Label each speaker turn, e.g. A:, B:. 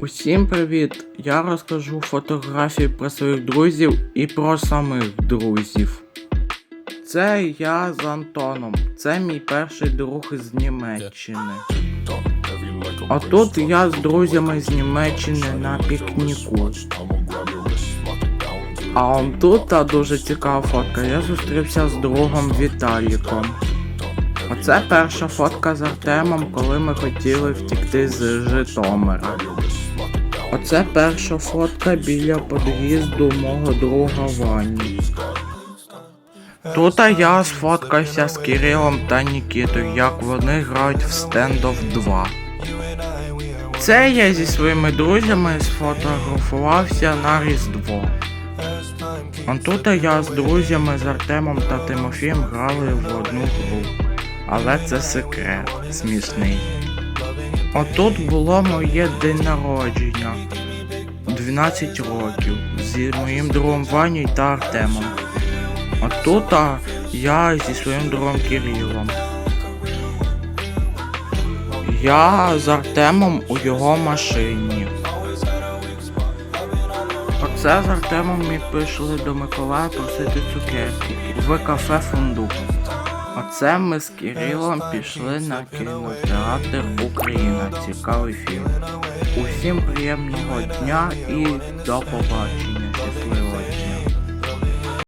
A: Усім привіт! Я розкажу фотографії про своїх друзів і про самих друзів. Це я з Антоном. Це мій перший друг із Німеччини. А тут я з друзями з Німеччини на пікніку. А он тут та дуже цікава фотка. Я зустрівся з другом Віталіком. Оце перша фотка з Артемом, коли ми хотіли втікти з Житомира. Оце перша фотка біля під'їзду мого друга Вані. Тут я сфоткався з Кирилом та Нікітою, як вони грають в Standoff 2. Це я зі своїми друзями сфотографувався на Різдво. А тут я з друзями з Артемом та Тимофієм грали в одну гру. Але це секрет смішний. Отут було моє день народження. 12 років зі моїм другом Ваню та Артемом. А тут а, я зі своїм другом Кирилом. Я з Артемом у його машині. Оце з Артемом ми пішли до Миколая просити цукерки в кафе Фундук. Оце ми з Кирилом пішли на кінотеатр Україна. Цікавий фільм. Усім приємного дня і до побачення.